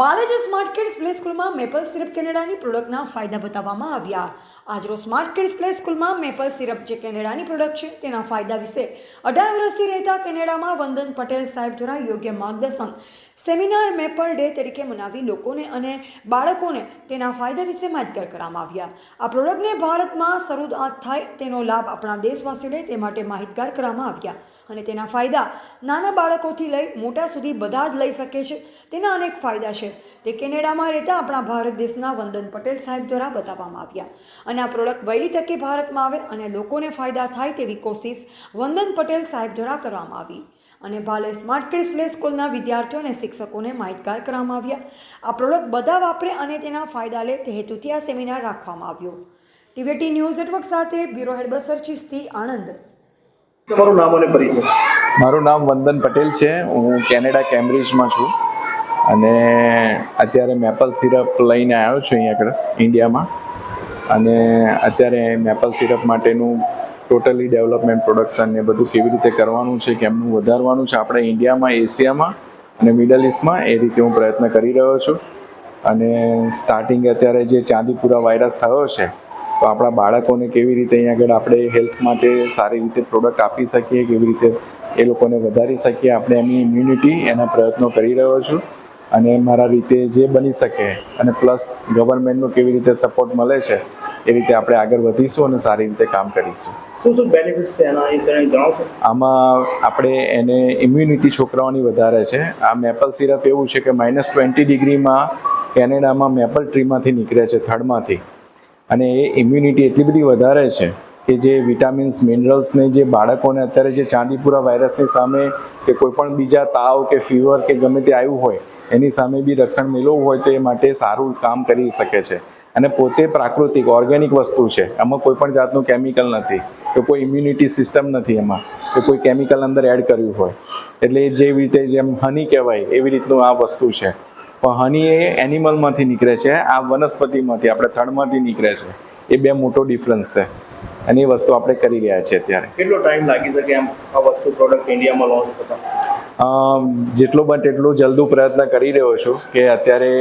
બાલેજ smart kids play સ્કૂલમાં maple syrup કેનેડાની પ્રોડક્ટના ફાયદા બતાવવામાં આવ્યા. આજરોજ સ્માર્ટ કિડ્સ પ્લે સ્કૂલમાં મેપલ સિરપ જે કેનેડાની પ્રોડક્ટ છે, તેના ફાયદા વિશે અઢાર વર્ષથી રહેતા કેનેડામાં વંદન પટેલ સાહેબ દ્વારા યોગ્ય માર્ગદર્શન, સેમિનાર મેપલ ડે તરીકે મનાવી લોકોને અને બાળકોને તેના ફાયદા વિશે માહિતગાર કરવામાં આવ્યા. આ પ્રોડક્ટને ભારતમાં શરૂઆત થાય તેનો લાભ આપણા દેશવાસીઓને તે માટે માહિતગાર કરવામાં આવ્યા. અને તેના ફાયદા નાના બાળકોથી લઈ મોટા સુધી બધા જ લઈ શકે છે. તેના અનેક ફાયદા છે. તે કેનેડામાં રહેતા આપણા ભારત દેશના વંદન પટેલ સાહેબ દ્વારા બતાવવામાં આવ્યા. અને આ પ્રોડક્ટ વહેલી તકે ભારતમાં આવે અને લોકોને ફાયદા થાય તેવી કોશિશ વંદન પટેલ સાહેબ દ્વારા કરવામાં આવી. અને ભાલે સ્માર્ટ કિડ્સ પ્લે સ્કૂલના વિદ્યાર્થીઓ અને શિક્ષકોને માહિતગાર કરવામાં આવ્યા. આ પ્રોડક્ટ બધા વાપરે અને તેના ફાયદા લે તે હેતુથી આ સેમિનાર રાખવામાં આવ્યો. ટીવેટી ન્યૂઝ નેટવર્ક સાથે બ્યુરો હેડ બસર ચીસ્તી આણંદ. તમારું નામ અને પરિચય? મારું નામ વંદન પટેલ છે. હું કેનેડા, કેમ્બ્રિજમાં છું. અને અત્યારે મેપલ સિરપ લઈને આવ્યો છું અહીંયા આગળ, ઇન્ડિયામાં. અને અત્યારે મેપલ સિરપ માટેનું ટોટલી ડેવલપમેન્ટ, પ્રોડક્શન ને બધું કેવી રીતે કરવાનું છે, કેમનું વધારવાનું છે, આપણે ઇન્ડિયામાં, એશિયામાં અને મિડલ ઇસ્ટમાં એ રીતે હું પ્રયત્ન કરી રહ્યો છું. અને સ્ટાર્ટિંગ અત્યારે જે ચાંદીપુરા વાયરસ થયો છે તો આપણા બાળકોને કેવી રીતે અહીંયા આગળ આપણે હેલ્થ માટે સારી રીતે પ્રોડક્ટ આપી શકીએ કેવી રીતે એ લોકોને વધારી શકીએ આપણે એમની ઇમ્યુનિટી એના પ્રયત્નો કરી રહ્યો છું. અને મારા રીતે જે બની શકે અને પ્લસ ગવર્મેન્ટનો કેવી રીતે સપોર્ટ મળે છે એ રીતે આપણે આગળ વધીશું અને સારી રીતે કામ કરીશું. શું શું બેનિફિટ્સ છે એના એ તમે જણાવશો? આમાં આપણે એને ઇમ્યુનિટી છોકરાઓની વધારે છે. આ મેપલ સિરપ એવું છે કે માઇનસ ટ્વેન્ટી ડિગ્રીમાં કેનેડામાં મેપલ ટ્રીમાંથી નીકળે છે થડમાંથી. અને એ ઇમ્યુનિટી એટલી બધી વધારે છે કે જે વિટામિન્સ મિનરલ્સને જે બાળકોને અત્યારે જે ચાંદીપુરા વાયરસની સામે કે કોઈ પણ બીજા તાવ કે ફીવર કે ગમે તે આવ્યું હોય, એની સામે બી રક્ષણ મેળવવું હોય તો એ માટે સારું કામ કરી શકે છે. અને પોતે પ્રાકૃતિક ઓર્ગેનિક વસ્તુ છે. એમાં કોઈ પણ જાતનું કેમિકલ નથી કે કોઈ ઇમ્યુનિટી સિસ્ટમ નથી એમાં કે કોઈ કેમિકલ અંદર એડ કર્યું હોય. એટલે જેવી રીતે જેમ હની કહેવાય એવી રીતનું આ વસ્તુ છે. પણ હની એ એનિમલમાંથી નીકળે છે આ વનસ્પતિમાંથી આપણે થડમાંથી નીકળે છે. એ બે મોટો ડિફરન્સ છે. અને એ વસ્તુ આપણે કરી રહ્યા છીએ અત્યારે. કેટલો ટાઈમ લાગી શકે એમ આ વસ્તુ પ્રોડક્ટ ઇન્ડિયામાં લોન્ચ થતા? જેટલો બને તેટલું જલ્દી પ્રયત્ન કરી રહ્યો છું કે અત્યારે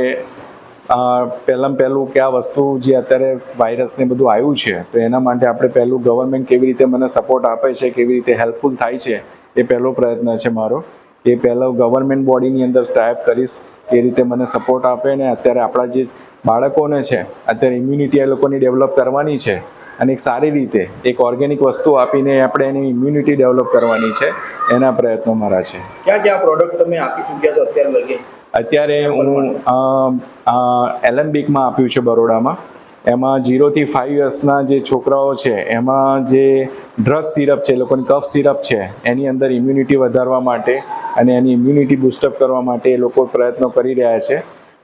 પહેલાં પહેલું કે આ વસ્તુ જે અત્યારે વાયરસ ને બધું આવ્યું છે તો એના માટે આપણે પહેલું ગવર્મેન્ટ કેવી રીતે મને સપોર્ટ આપે છે કેવી રીતે હેલ્પફુલ થાય છે એ પહેલો પ્રયત્ન છે મારો. એ પહેલાં ગવર્મેન્ટ બોડીની અંદર ટાઈપ કરીશ એ રીતે મને સપોર્ટ આપે ને અત્યારે આપણા જે બાળકોને છે અત્યારે ઇમ્યુનિટી એ લોકોની ડેવલપ કરવાની છે અને એક સારી રીતે એક ઓર્ગેનિક વસ્તુ આપીને આપણે એની ઇમ્યુનિટી ડેવલપ કરવાની છે એના પ્રયત્નો મારા છે. ક્યાં ક્યાં પ્રોડક્ટ તમે આપી ચૂક્યા છો અત્યારે લગી? અત્યારે હું એલેમ્બિકમાં આપ્યું છે બરોડામાં. એમાં જીરોથી ફાઇવ યર્સના જે છોકરાઓ છે એમાં જે ડ્રગ સિરપ છે એ લોકોની કફ સિરપ છે એની અંદર ઇમ્યુનિટી વધારવા માટે અને એની ઇમ્યુનિટી બુસ્ટઅપ કરવા માટે એ લોકો પ્રયત્નો કરી રહ્યા છે.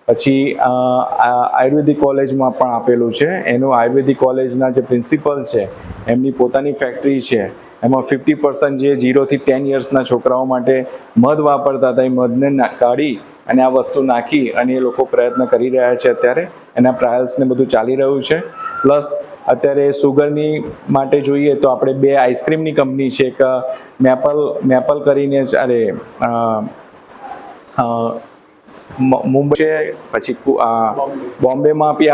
પછી આયુર્વેદિક કોલેજમાં પણ આપેલું છે. એનું આયુર્વેદિક કોલેજના જે પ્રિન્સિપલ છે, એમની પોતાની ફેક્ટરી છે. એમાં ફિફ્ટી પર્સન્ટ જે જીરોથી ટેન યર્સના છોકરાઓ માટે મધ વાપરતા હતા, એ મધને કાઢી અને આ વસ્તુ નાખી અને એ લોકો પ્રયત્ન કરી રહ્યા છે અત્યારે. એના ટ્રાયલ્સને બધું ચાલી રહ્યું છે. પ્લસ અત્યારે સુગરની માટે જોઈએ તો આપણે બે આઈસ્ક્રીમની કંપની છે. એક મેપલ મેપલ કરીને અરે મુંબઈ છે, પછી બોમ્બેમાં બી